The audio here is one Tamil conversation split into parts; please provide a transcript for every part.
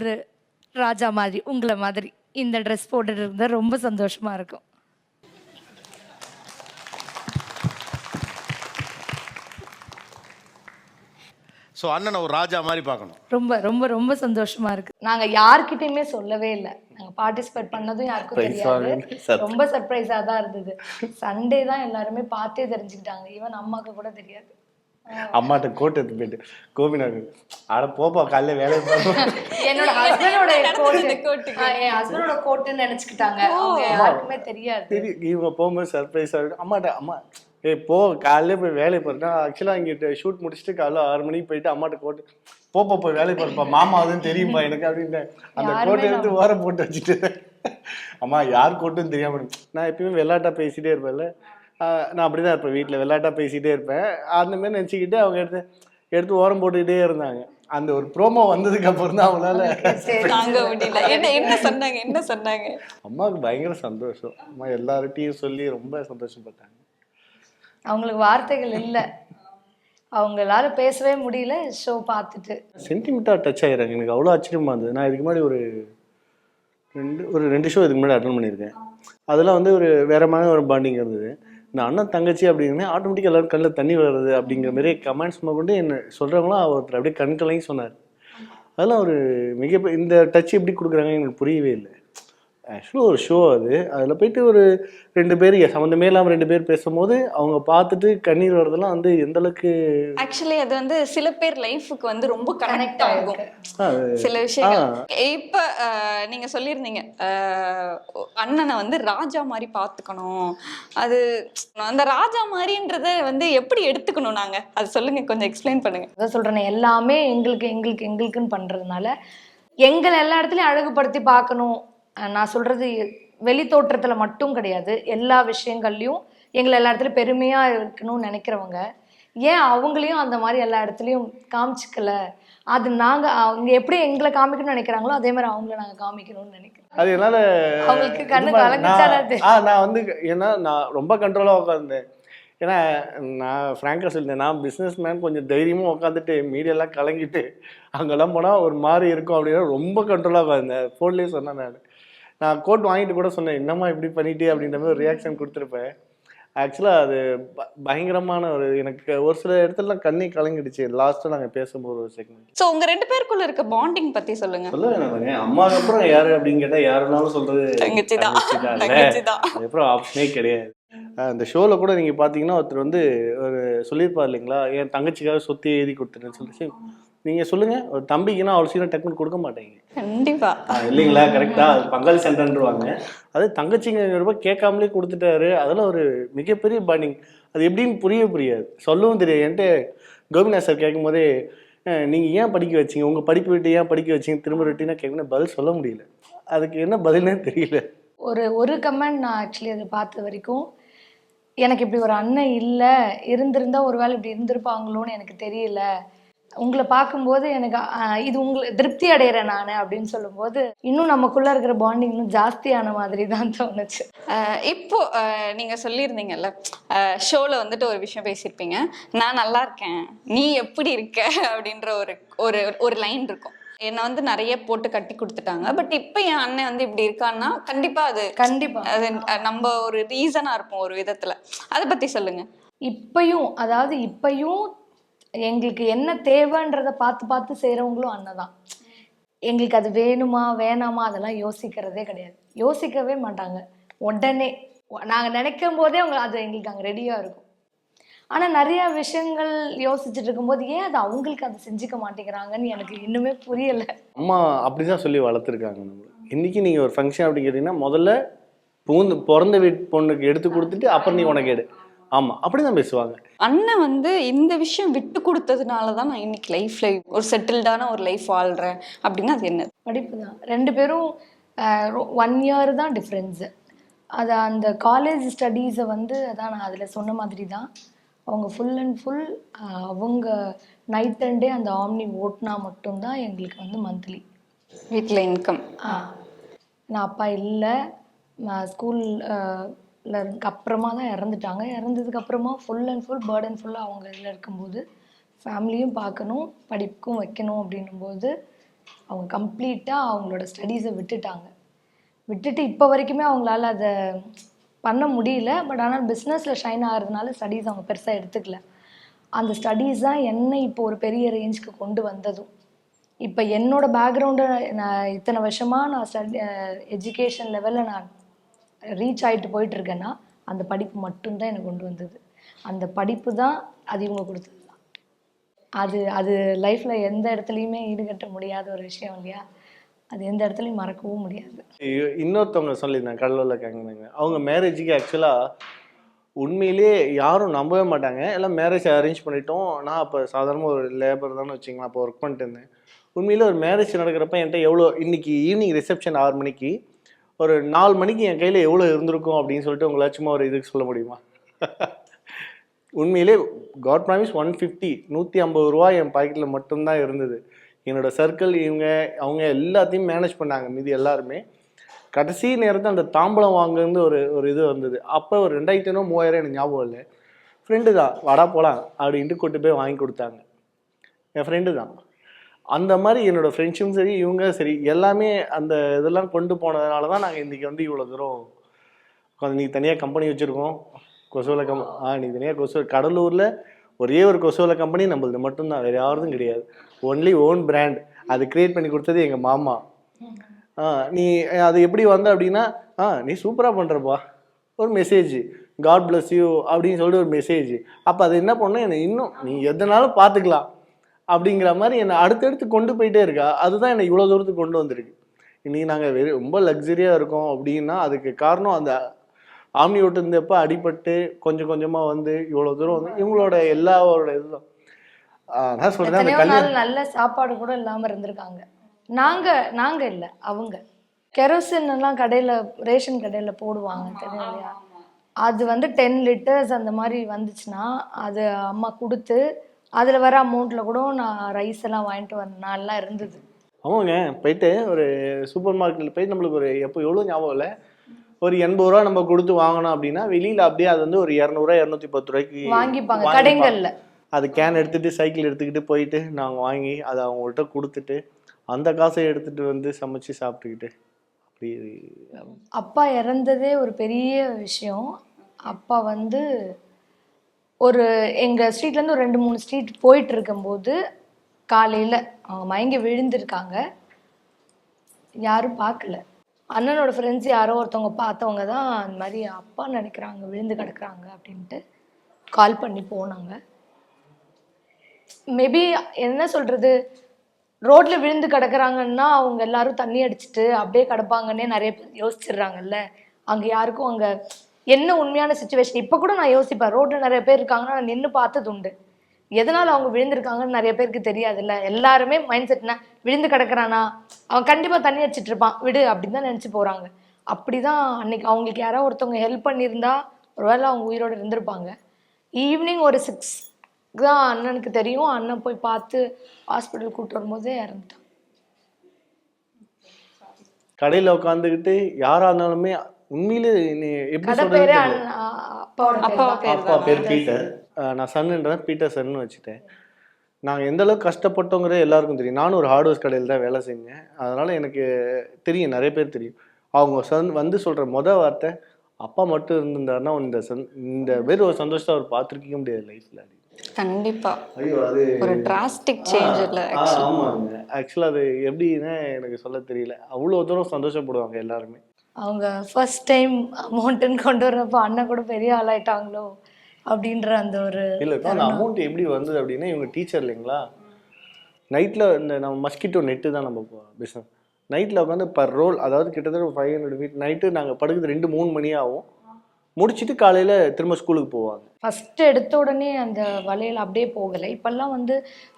ஒரு ராஜா மாதிரி உங்களை மாதிரி இந்த ட்ரெஸ் போட்டுட்டு இருந்தால் ரொம்ப சந்தோஷமாக இருக்கும். ஸோ அண்ணனை ஒரு ராஜா மாதிரி பார்க்கணும். ரொம்ப ரொம்ப ரொம்ப சந்தோஷமா இருக்கு. நாங்க யார்கிட்டயுமே சொல்லவே இல்லை. நாங்க பார்ட்டிசிபேட் பண்ணதும் யாருக்கும் தெரியாது. ரொம்ப சர்ப்ரைஸா தான் இருந்தது. சண்டே தான் எல்லாருமே பார்த்தே தெரிஞ்சுக்கிட்டாங்க. ஈவன் அம்மாக்கு கூட தெரியாது. அம்மாட்ட கோட் எடுத்து போயிட்டு கோபிநாடு அட போப்பா காலைல வேலையை பார்ப்போம் என்னோட ஹஸ்பண்டோட என் கோட்டுன்னு நினைச்சுக்கிட்டாங்க. யாருக்குமே தெரியாது. இவங்க போகும்போது சர்ப்ரைஸாக இருக்கு. அம்மாட்ட அம்மா ஏய் போ காலையில போய் வேலையை பாருங்க ஆக்சுவலாக இங்கே ஷூட் முடிச்சுட்டு காலைல ஆறு மணிக்கு போயிட்டு அம்மாட்ட கோட்டு போப்பா போய் வேலையை பாருப்பா மாமா அதுன்னு தெரியுமா எனக்கு அப்படின்ட்டு அந்த கோட்டை எடுத்து ஓரம் போட்டு வச்சுட்டு அம்மா யார் கோட்டுன்னு தெரியாம. நான் எப்பயுமே விளையாட்டா பேசிட்டே இருப்பேன்ல. நான் அப்படிதான் இருப்பேன். வீட்டில் விளையாட்டா பேசிட்டே இருப்பேன். அந்த மாதிரி நினச்சிக்கிட்டு அவங்க எடுத்து எடுத்து ஓரம் போட்டுக்கிட்டே இருந்தாங்க. அந்த ஒரு ப்ரோமோ வந்ததுக்கு அப்புறம் தான் அவங்களால என்ன என்ன சொன்னாங்க? என்ன சொன்னாங்க? அம்மாவுக்கு பயங்கர சந்தோஷம். அம்மா எல்லார்ட்டையும் சொல்லி ரொம்ப சந்தோஷப்பட்டாங்க. அவங்களுக்கு வார்த்தைகள் இல்லை. அவங்களால பேசவே முடியல. ஷோ பார்த்துட்டு. சென்டிமெண்ட்டாக டச் ஆகிறாங்க எனக்கு அவ்வளோ ஆச்சரியமா இருந்தது. நான் இதுக்கு முன்னாடி ஒரு ரெண்டு ஒரு ரெண்டு ஷோ இதுக்கு முன்னாடி அட்டன் பண்ணியிருக்கேன். அதெல்லாம் வந்து ஒரு வேற மாதிரி ஒரு பாண்டிங் இருந்தது. நான் அண்ணன் தங்கச்சி அப்படின்னே ஆட்டோமேட்டிக்காக எல்லாரும் கண்ணில் தண்ணி வருது அப்படிங்கிற மாதிரி கமெண்ட்ஸ் கொண்டு என்ன சொல்கிறவங்களாம் ஒருத்தர் அப்படியே கண்களையும் சொன்னார். அதெல்லாம் ஒரு மிக இந்த டச் எப்படி கொடுக்குறாங்க எனக்கு புரியவே இல்லை. ஆக்சுவலாக ஒரு ஷோ அது. அதில் போயிட்டு ஒரு ரெண்டு பேர் சம்மந்தமே இல்லாமல் ரெண்டு பேர் பேசும்போது அவங்க பார்த்துட்டு கண்ணீர் வர்றதெல்லாம் வந்து எந்த அளவுக்கு ஆக்சுவலி அது வந்து சில பேர் லைஃபுக்கு வந்து ரொம்ப கனெக்ட் ஆகும் சில விஷயங்கள். இப்ப அஹ், நீங்க சொல்லியிருந்தீங்க அண்ணனை வந்து ராஜா மாதிரி பாத்துக்கணும் அது அந்த ராஜா மாதிரின்றத வந்து எப்படி எடுத்துக்கணும் நாங்க? அது சொல்லுங்க கொஞ்சம் எக்ஸ்பிளைன் பண்ணுங்க. அதான் சொல்றேனே எல்லாமே எங்களுக்கு எங்களுக்கு எங்களுக்குன்னு பண்றதுனால எங்களை எல்லா இடத்துலயும் அழகுபடுத்தி பார்க்கணும். நான் சொல்றது வெளி தோற்றத்துல மட்டும் கிடையாது. எல்லா விஷயங்கள்லயும் எங்களை எல்லா இடத்துலயும் பெருமையா இருக்கணும்னு நினைக்கிறவங்க ஏன் அவங்களையும் அந்த மாதிரி எல்லா இடத்துலயும் காமிச்சிக்கல? அது நாங்க அவங்க எப்படி எங்களை காமிக்கணும்னு நினைக்கிறாங்களோ அதே மாதிரி அவங்கள நாங்க காமிக்கணும்னு நினைக்கிறோம். அது என்னால அவங்களுக்கு கண்ணு அது. நான் வந்து ஏன்னா நான் ரொம்ப கண்ட்ரோலாக உட்காந்தேன் ஏன்னா நான் ஃப்ராங்காக சொல்லிட்டேன். நான் பிஸ்னஸ் மேன் கொஞ்சம் தைரியமாக உட்காந்துட்டு மீடியெல்லாம் கலங்கிட்டு அங்கெல்லாம் போனால் ஒரு மாதிரி இருக்கும் அப்படின்னா ரொம்ப கண்ட்ரோலாக உட்காந்தேன் ஃபோன்லேயே சொன்னேன் நான். நான் கோட் வாங்கிட்டு கூட சொன்னேன் என்னம்மா இப்படி பண்ணிட்டே அப்படின்ற மாதிரி ஒரு ரியாக்ஷன் கொடுத்துருப்பேன். ஆக்சுவலாக அது ப- பயங்கரமான ஒரு எனக்கு ஒரு சில இடத்துலலாம் கண்ணே கலங்கிடுச்சு. லாஸ்ட்டாக நாங்கள் பேசும்போது ஒரு செகண்ட் சோ உங்க ரெண்டு பேருக்குள்ள இருக்க பாண்டிங் பத்தி சொல்லுங்க. சொல்ல வேணாங்க அம்மாவுக்கு அப்புறம் யாரு அப்படின்னு கேட்டா யாருனாலும் தங்கச்சி தான். அதுக்கப்புறம் ஆப்ஷனே கிடையாது. அந்த ஷோல கூட நீங்க பாத்தீங்கன்னா ஒருத்தர் வந்து ஒரு சொல்லியிருப்பார் இல்லைங்களா? என் தங்கச்சிக்காக சொத்து எழுதி கொடுத்துருன்னு சொல்லிட்டு நீங்க சொல்லுங்க. ஒரு தம்பிக்குன்னா அவ்வளோ சீக்கிரம் டக்குன்னு கொடுக்க மாட்டேங்க. கண்டிப்பா. இல்லைங்களா? கரெக்டா அது பங்காளி சண்டைன்றவாங்க. அது தங்கச்சிங்க ரூபாய் கேட்காமலே கொடுத்துட்டாரு. அதெல்லாம் ஒரு மிகப்பெரிய பாண்டிங் அது எப்படின்னு புரியவே புரியாது. சொல்லவும் தெரியாது. என்கிட்ட கோபிநாத் சார் கேட்கும் போதே அஹ் நீங்க ஏன் படிக்க வச்சீங்க? உங்க படிப்பு விட்டு ஏன் படிக்க வச்சீங்க? திரும்ப ரொட்டீனா கேட்கணும் பதில் சொல்ல முடியல. அதுக்கு என்ன பதில்னே தெரியல. ஒரு ஒரு கமெண்ட் நான் ஆக்சுவலி அதை பார்த்த வரைக்கும் எனக்கு இப்படி ஒரு அண்ணன் இல்லை. இருந்திருந்தா ஒருவேளை இப்படி இருந்திருப்பாங்களோன்னு எனக்கு தெரியல. உங்களை பார்க்கும்போது எனக்கு இது உங்களை திருப்தி அடைகிறேன் நான் அப்படின்னு சொல்லும்போது இன்னும் நமக்குள்ள இருக்கிற பாண்டிங் இன்னும் ஜாஸ்தியான மாதிரி தான் தோணுச்சு. இப்போ அஹ் நீங்க சொல்லியிருந்தீங்கல்ல ஷோல வந்துட்டு ஒரு விஷயம் பேசியிருப்பீங்க. நான் நல்லா இருக்கேன். நீ எப்படி இருக்க? அப்படின்ற ஒரு ஒரு ஒரு லைன் இருக்கும். என்னை வந்து நிறைய போட்டு கட்டி கொடுத்துட்டாங்க. பட் இப்போ என் அண்ணன் வந்து இப்படி இருக்கான்னா கண்டிப்பா அது கண்டிப்பா. அது நம்ம ஒரு ரீசனா இருப்போம் ஒரு விதத்துல. அதை பத்தி சொல்லுங்க. இப்பயும் அதாவது இப்பயும் எங்களுக்கு என்ன தேவைன்றத பார்த்து பார்த்து செய்கிறவங்களும் அண்ணன் தான் எங்களுக்கு அது வேணுமா வேணாமா அதெல்லாம் யோசிக்கிறதே கிடையாது. யோசிக்கவே மாட்டாங்க. உடனே நாங்கள் நினைக்கும் போதே அவங்க அது எங்களுக்கு அங்கே ரெடியாக இருக்கும். ஆனால் நிறைய விஷயங்கள் யோசிச்சுட்டு இருக்கும்போது ஏன் அது அவங்களுக்கு அதை செஞ்சுக்க மாட்டேங்கிறாங்கன்னு எனக்கு இன்னுமே புரியலை. அம்மா அப்படி தான் சொல்லி வளர்த்துருக்காங்க நம்மள. இன்னைக்கு நீங்கள் ஒரு ஃபங்க்ஷன் அப்படின்னு கேட்டிங்கன்னா முதல்ல பூந்து பிறந்த வீட்டு பொண்ணுக்கு எடுத்து கொடுத்துட்டு அப்புறம் நீ உனக்கு எடு. ஆமா அப்படிதான் பேசுவாங்க. அண்ணன் வந்து இந்த விஷயம் விட்டு கொடுத்ததுனால தான் நான் இன்னைக்கு லைஃப்ல ஒரு செட்டில்டான ஒரு லைஃப் வாழ்றேன். அப்படின்னா அது என்ன படிப்பு தான் ரெண்டு பேரும் ஒன் இயர் தான் டிஃப்ரென்ஸு அது அந்த காலேஜ் ஸ்டடீஸை வந்து அதான் நான் அதில் சொன்ன மாதிரி தான் அவங்க ஃபுல் அண்ட் ஃபுல் அவங்க நைட் அண்ட் டே அந்த ஆம்னி ஓட்டுனா மட்டும்தான் எங்களுக்கு வந்து மந்த்லி வீட்டில் இன்கம் நான் அப்பா இல்லை. ஸ்கூல் அப்புறமா தான் இறந்துட்டாங்க. இறந்ததுக்கு அப்புறமா ஃபுல் அண்ட் ஃபுல் பேர்டன் ஃபுல்லாக அவங்க இதில் இருக்கும்போது ஃபேமிலியும் பார்க்கணும் படிப்புக்கும் வைக்கணும் அப்படின்னும்போது அவங்க கம்ப்ளீட்டாக அவங்களோட ஸ்டடீஸை விட்டுட்டாங்க. விட்டுட்டு இப்போ வரைக்குமே அவங்களால அதை பண்ண முடியல. பட் ஆனால் பிஸ்னஸில் ஷைன் ஆகிறதுனால ஸ்டடீஸ் அவங்க பெருசாக எடுத்துக்கல. அந்த ஸ்டடீஸ் தான் என்னை இப்போ ஒரு பெரிய ரேஞ்சுக்கு கொண்டு வந்ததும். இப்போ என்னோடய பேக்ரவுண்டை நான் இத்தனை வருஷமாக நான் ஸ்டடி எஜுகேஷன் லெவலில் நான் ரீச் ஆகிட்டு போயிட்டு இருக்கேன்னா அந்த படிப்பு மட்டும்தான் எனக்கு கொண்டு வந்தது. அந்த படிப்பு தான் அது இவங்க கொடுத்தது. தான் அது அது லைஃப்பில் எந்த இடத்துலையுமே ஈடுகட்ட முடியாத ஒரு விஷயம் இல்லையா? அது எந்த இடத்துலையும் மறக்கவும் முடியாது. இன்னொருத்தவங்க சொல்லியிருந்தாங்க கடலூரில் கேங்கினாங்க அவங்க மேரேஜுக்கு ஆக்சுவலாக உண்மையிலேயே யாரும் நம்பவே மாட்டாங்க. எல்லாம் மேரேஜ் அரேஞ்ச் பண்ணிட்டோம். நான் அப்போ சாதாரணமாக ஒரு லேபர் தானே வச்சுங்களேன் அப்போ ஒர்க் பண்ணிட்டு இருந்தேன். உண்மையிலே ஒரு மேரேஜ் நடக்கிறப்ப என்கிட்ட எவ்வளோ இன்னைக்கு ஈவினிங் ரிசப்ஷன் ஆறு மணிக்கு ஒரு நாலு மணிக்கு என் கையில் எவ்வளோ இருந்திருக்கும் அப்படின்னு சொல்லிட்டு உங்களால் சும்மா ஒரு இதுக்கு சொல்ல முடியுமா? உண்மையிலே காட் ப்ராமிஸ் ஒன் ஃபிஃப்டி நூற்றி ஐம்பது ரூபா என் பாக்கெட்டில் மட்டும்தான் இருந்தது. என்னோட சர்க்கிள் இவங்க அவங்க எல்லாத்தையும் மேனேஜ் பண்ணாங்க மீதி எல்லாருமே. கடைசி நேரத்தில் அந்த தாம்பளம் வாங்குறது ஒரு ஒரு இது வந்தது. அப்போ ஒரு ரெண்டாயிரத்தி மூவாயிரம் எனக்கு ஞாபகம் இல்லை. ஃப்ரெண்டு தான் வாடா போகலாம் அப்படின்ட்டு கூட்டு போய் வாங்கி கொடுத்தாங்க. என் ஃப்ரெண்டு தான். அந்த மாதிரி என்னோட ஃப்ரெண்ட்ஸும் சரி இவங்க சரி எல்லாமே அந்த இதெல்லாம் கொண்டு போனதுனால தான் நாங்கள் இன்றைக்கி வந்து இவ்வளோ தூரம் கொஞ்சம் நீ தனியாக கம்பெனி வச்சுருக்கோம். கொசுவில் கம் ஆ நீ தனியாக கொசு கடலூரில் ஒரே ஒரு கொசுவில் கம்பெனி நம்மளது மட்டும்தான் வேறு யாருதும் கிடையாது. ஒன்லி ஓன் பிராண்ட் அது கிரியேட் பண்ணி கொடுத்தது எங்கள் மாமா. ஆ நீ அது எப்படி வந்த அப்படின்னா ஆ நீ சூப்பராக பண்ணுறப்பா ஒரு மெசேஜ் காட் பிளஸ் யூ அப்படின்னு சொல்லிட்டு ஒரு மெசேஜ் அப்போ அது என்ன பண்ணும்? என்னை இன்னும் நீ எதனாலும் பார்த்துக்கலாம். அப்படிங்கிற மாதிரி என்னை அடுத்தடுத்து கொண்டு போயிட்டே இருக்கா. அதுதான் என்னை இவ்வளோ தூரத்துக்கு கொண்டு வந்திருக்கு. இன்னைக்கு நாங்கள் வெறும் ரொம்ப லக்ஸரியாக இருக்கோம் அப்படின்னா அதுக்கு காரணம் அந்த ஆம்னி ஓட்டுந்தப்ப அடிபட்டு கொஞ்சம் கொஞ்சமாக வந்து இவ்வளோ தூரம் வந்து இவங்களோட எல்லாரோட இதுதான். நான் சொல்கிறேன் நல்ல சாப்பாடு கூட இல்லாம இருந்திருக்காங்க. நாங்க நாங்க இல்ல அவங்க. கெரோசின் எல்லாம் கடையில ரேஷன் கடையில போடுவாங்க தெரியும் இல்லையா? அது வந்து டென் லிட்டர்ஸ் அந்த மாதிரி வந்துச்சுன்னா அது அம்மா கொடுத்து அதுல வர அமௌண்ட்ல கூட நான் ரைஸ் எல்லாம் வாங்கிட்டு வந்த நாள்லாம் இருந்தது. ஆமாங்க. போயிட்டு ஒரு சூப்பர் மார்க்கெட்டில் போய் நம்மளுக்கு ஒரு எப்போ எவ்வளோ ஞாபகம் இல்லை. ஒரு எண்பது ரூபா நம்ம கொடுத்து வாங்கணும் அப்படின்னா வெளியில் அப்படியே அது வந்து ஒரு இரநூறுவா இரநூத்தி பத்து ரூபாய்க்கு வாங்கிப்பாங்க. கடைங்கள்ல. அது கேன் எடுத்துட்டு சைக்கிள் எடுத்துக்கிட்டு போயிட்டு நாங்கள் வாங்கி அதை அவங்கள்ட்ட கொடுத்துட்டு அந்த காசை எடுத்துட்டு வந்து சமைச்சு சாப்பிட்டுக்கிட்டு அப்படி அப்பா இறந்ததே ஒரு பெரிய விஷயம். அப்பா வந்து ஒரு எங்க ஸ்ட்ரீட்ல இருந்து ஒரு ரெண்டு மூணு ஸ்ட்ரீட் போயிட்டு இருக்கும்போது காலையில அவங்க மயங்கி விழுந்திருக்காங்க. யாரும் பார்க்கல. அண்ணனோட ஃப்ரெண்ட்ஸ் யாரோ ஒருத்தவங்க பார்த்தவங்க தான் அந்த மாதிரி அப்பா நினைக்கிறாங்க விழுந்து கிடக்குறாங்க அப்படின்ட்டு கால் பண்ணி போனாங்க. மேபி என்ன சொல்றது? ரோட்ல விழுந்து கிடக்குறாங்கன்னா அவங்க எல்லாரும் தண்ணி அடிச்சுட்டு அப்படியே கிடப்பாங்கன்னே நிறைய பேர் யோசிச்சிடுறாங்கல்ல. அங்க யாருக்கும் அங்க என்ன உண்மையான சுச்சுவேஷன் இப்போ கூட நான் யோசிப்பேன். ரோட்டில் நிறைய பேர் இருக்காங்கன்னா நான் நின்று பார்த்தது உண்டு. எதனால் அவங்க விழுந்திருக்காங்கன்னு நிறைய பேருக்கு தெரியாதுல்ல. எல்லாருமே மைண்ட் செட்னா விழுந்து கிடக்குறானா? அவன் கண்டிப்பாக தண்ணி அடிச்சிட்டு இருப்பான். விடு அப்படின்னு தான் நினச்சி போகிறாங்க அப்படி தான் அன்னைக்கு அவங்களுக்கு யாராவது ஒருத்தவங்க ஹெல்ப் பண்ணியிருந்தா ஒருவேளை அவங்க உயிரோட இருந்திருப்பாங்க. ஈவினிங் ஒரு சிக்ஸ் தான் அண்ணனுக்கு தெரியும். அண்ணன் போய் பார்த்து ஹாஸ்பிட்டல் கூப்பிட்டு வரும்போதே இறந்துட்டான். கடையில் உட்காந்துக்கிட்டு யாராக இருந்தாலுமே உண்மையிலே நீ எப்படி சொல்றது அப்பா. பேர் பீட்டர். நான் சன்னுன்றேன் பீட்டர் சன்னு வச்சுட்டேன். நாங்கள் எந்த அளவுக்கு கஷ்டப்பட்டோங்கிறது எல்லாருக்கும் தெரியும். நானும் ஒரு ஹார்ட்வேர்ஸ் கடையில் தான் வேலை செஞ்சேன். அதனால் எனக்கு தெரியும் நிறைய பேர் தெரியும். அவங்க சன் வந்து சொல்கிற முத வார்த்தை அப்பா மட்டும் இருந்திருந்தாருன்னா இந்த சந் இந்த பேர் ஒரு சந்தோஷத்தை அவர் பார்த்துருக்க முடியாது லைஃப்பில் கண்டிப்பா. ஐயோ அது ஒரு டிராஸ்டிக் சேஞ்ச் இல்ல ஆமாங்க. ஆக்சுவலாக அது எப்படின்னு எனக்கு சொல்ல தெரியல. அவ்வளோ தூரம் சந்தோஷப்படுவாங்க எல்லாருமே. அவங்க ஃபர்ஸ்ட் டைம் அமௌண்ட்டுன்னு கொண்டு வரப்போ அண்ணன் கூட பெரிய ஆளாயிட்டாங்களோ அப்படின்ற அந்த ஒரு இல்லை இப்போ அந்த அமௌண்ட் எப்படி வந்தது அப்படின்னா இவங்க டீச்சர் இல்லைங்களா? நைட்டில் இந்த நம்ம மஸ்கிட்டோ நெட்டு தான் நம்ம பிஸ்னஸ் நைட்டில் உட்காந்து பர் ரோல் அதாவது கிட்டத்தட்ட ஒரு ஃபைவ் ஹண்ட்ரட் ஃபீட் நைட்டு நாங்கள் படுக்கிறது ரெண்டு மூணு மணி ஆகும். முடிச்சிட்டு காலையில் திரும்ப ஸ்கூலுக்கு போவாங்க. ஃபர்ஸ்ட் எடுத்த உடனே அந்த வலையில அப்படியே போகலை. இப்பெல்லாம் வந்து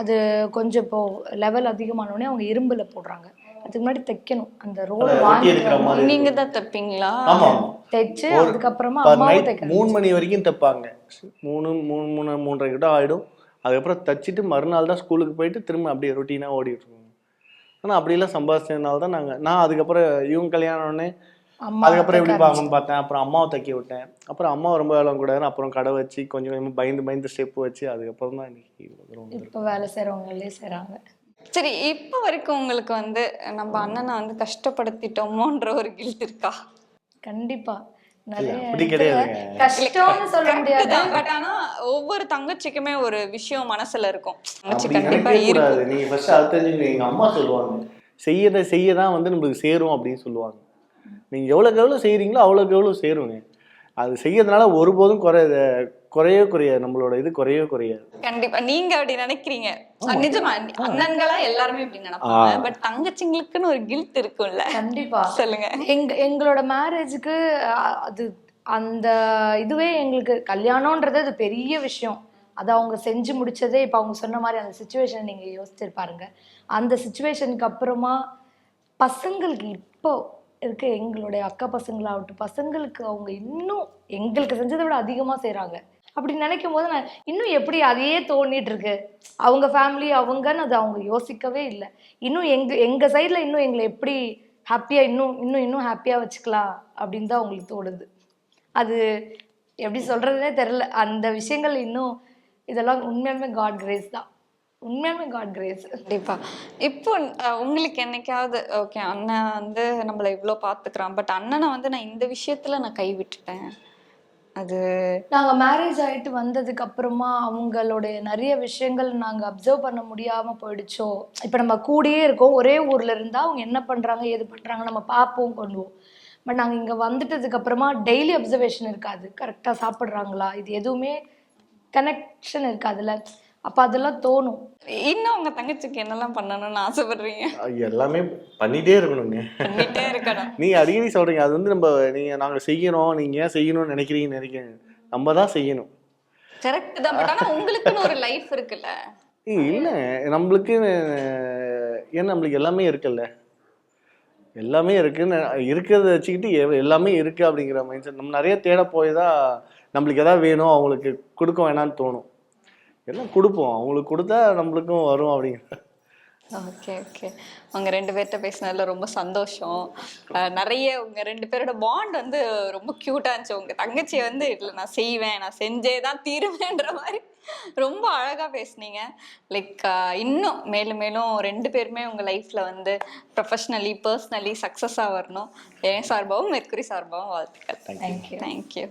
அது கொஞ்சம் இப்போ லெவல் அதிகமானோடனே அவங்க இரும்புல போடுறாங்க. அதுக்கு முன்னாடி தைக்கணும். அந்த ரோல் வாங்கி நீங்க தான் தப்பீங்களா? ஆமாம் தைச்சு அதுக்கப்புறமா நைட் தைக்கணும். மூணு மணி வரைக்கும் தைப்பாங்க. மூணு மூணு மூணு மூன்றரை கிட்ட ஆகிடும் அதுக்கப்புறம் தச்சுட்டு மறுநாள் தான் ஸ்கூலுக்கு போயிட்டு திரும்ப அப்படியே ரொட்டீனாக ஓடிட்டு இருக்கோம். ஆனால் அப்படிலாம் சம்பாதிச்சதுனால தான் நாங்கள் நான் அதுக்கப்புறம் இவங்க கல்யாணம் உடனே அதுக்கப்புறம் எப்படி பார்க்கணும்னு பார்த்தேன். அப்புறம் அம்மாவை தைக்க விட்டேன். அப்புறம் அம்மா ரொம்ப வேலை கூடாதுன்னு அப்புறம் கடை வச்சு கொஞ்சம் கொஞ்சமாக பயந்து பயந்து ஸ்டெப் வச்சு அதுக்கப்புறம் தான் இன்னைக்கு. இப்போ வேலை செய்கிறவங்களே செய்கிறாங்க சரி இப்போ வரைக்கும் உங்களுக்கு வந்து நம்ம அண்ணனை வந்து கஷ்டப்படுத்திட்டோமோன்ற ஒரு கில்ட் இருக்கா? கண்டிப்பா. நிறைய அப்படி இடத்துல கிடையாதுங்க. கஷ்டம்னு சொல்ல முடியாது. பட் ஆனா ஒவ்வொரு தங்கச்சிக்குமே ஒரு விஷயம் மனசுல இருக்கும். தங்கச்சி கண்டிப்பா இருக்கும். நீங்க ஃபர்ஸ்ட் அது தெரிஞ்சுக்கணும். எங்க அம்மா சொல்லுவாங்க. செய்யறத செய்ய தான் வந்து நம்மளுக்கு சேரும் அப்படின்னு சொல்லுவாங்க. நீங்க எவ்வளவுக்கு எவ்வளவு செய்றீங்களோ அவ்வளவுக்கு எவ்வளவு சேருங்க. அது செய்யறதுனால ஒருபோதும் குறைய குறையவே குறையாது. நம்மளோட இது குறையவே குறையாது. கண்டிப்பா. நீங்க அப்படி நினைக்கிறீங்க. நிஜமா அண்ணன்களா எல்லாருமே இப்படி நினைப்பாங்க. பட் தங்கச்சிங்களுக்குன்னு ஒரு கில்ட் இருக்கும்ல. கண்டிப்பா. சொல்லுங்க. எங்க எங்களோட மேரேஜுக்கு அது அந்த இதுவே எங்களுக்கு கல்யாணம்ன்றது அது பெரிய விஷயம். அதை அவங்க செஞ்சு முடிச்சதே இப்போ அவங்க சொன்ன மாதிரி அந்த சுச்சுவேஷன் நீங்கள் யோசிச்சிருப்பாருங்க. அந்த சுச்சுவேஷனுக்கு அப்புறமா பசங்களுக்கு இப்போ இருக்க. எங்களுடைய அக்கா பசங்களாகட்டும் பசங்களுக்கு அவங்க இன்னும் எங்களுக்கு செஞ்சதை விட அதிகமாக செய்கிறாங்க அப்படி நினைக்கும் போது நான் இன்னும் எப்படி அதையே தோண்டிட்டு இருக்கு? அவங்க ஃபேமிலி அவங்கன்னு அது அவங்க யோசிக்கவே இல்லை. இன்னும் எங்க எங்கள் சைடில் இன்னும் எங்களை எப்படி ஹாப்பியாக இன்னும் இன்னும் இன்னும் ஹாப்பியாக வச்சுக்கலாம் அப்படின்னு தான் அவங்களுக்கு தோணுது. அது எப்படி சொல்கிறதுனே தெரில அந்த விஷயங்கள் இன்னும் இதெல்லாம் உண்மையாலுமே காட் கிரேஸ் தான். உண்மையாலுமே காட் கிரேஸ் கண்டிப்பா. இப்போ உங்களுக்கு என்னைக்காவது ஓகே அண்ணன் வந்து நம்மளை இவ்வளோ பார்த்துக்கிறான் பட் அண்ணனை வந்து நான் இந்த விஷயத்துல நான் கை விட்டுட்டேன் அது நாங்கள் மேரேஜ் ஆகிட்டு வந்ததுக்கு அப்புறமா அவங்களுடைய நிறைய விஷயங்கள் நாங்கள் அப்சர்வ் பண்ண முடியாமல் போயிடுச்சோ. இப்போ நம்ம கூடயே இருக்கோம் ஒரே ஊரில் இருந்தால் அவங்க என்ன பண்ணுறாங்க ஏது பண்ணுறாங்க நம்ம பார்ப்போம் கொள்வோம். பட் நாங்கள் இங்கே வந்துட்டதுக்கு அப்புறமா டெய்லி அப்சர்வேஷன் இருக்காது. கரெக்டாக சாப்பிட்றாங்களா? இது எதுவுமே கனெக்ஷன் இருக்காதுல்ல. அப்போ அதெல்லாம் தோணும். இன்னும் உங்க தங்கச்சிக்கு என்னெல்லாம் பண்ணணும்னு ஆசைப்படுறீங்க? எல்லாமே பண்ணிட்டே இருக்கணுங்க. பண்ணிட்டே இருக்கணும். நீங்க அடிக்கடி சொல்றீங்க அது வந்து நம்ம நீங்க நாங்க செய்யணும் நீங்க ஏன் செய்யணும்னு நினைக்கிறீங்கன்னு நினைக்கிறேன். நம்ம தான் செய்யணும். கரெக்ட் தான் பட் ஆனா உங்களுக்குன்னு ஒரு லைஃப் இருக்குல்ல. இல்ல. நம்மளுக்கு ஏன் நம்மளுக்கு எல்லாமே இருக்குல்ல. எல்லாமே இருக்குன்னு இருக்கிறத வச்சுக்கிட்டு எல்லாமே இருக்கு அப்படிங்கிற மைண்ட் செட் நம்ம நிறைய தேட போய் தான் நம்மளுக்கு எதாவது வேணும் அவங்களுக்கு கொடுக்க வேணாம்னு தோணும். எல்லாம் கொடுப்போம். அவங்களுக்கு கொடுத்தா நம்மளுக்கும் வரும் அப்படிங்கிற. ஓகே ஓகே உங்க ரெண்டு பேர்கிட்ட பேசினதுல ரொம்ப சந்தோஷம். நிறைய உங்க ரெண்டு பேரோட பாண்ட் வந்து ரொம்ப க்யூட்டா இருந்துச்சு. உங்க தங்கச்சியை வந்து இல்லை நான் செய்வேன். நான் செஞ்சே தான் தீருவேன்ற மாதிரி ரொம்ப அழகா பேசுனீங்க. லைக் இன்னும் மேலும் மேலும் ரெண்டு பேருமே உங்க லைஃப்ல வந்து ப்ரொஃபஷ்னலி பர்சனலி சக்ஸஸாக வரணும். என் சார்பாகவும் மெர்க்குரி சார்பாகவும் வாழ்த்துக்கள். Thank you thank you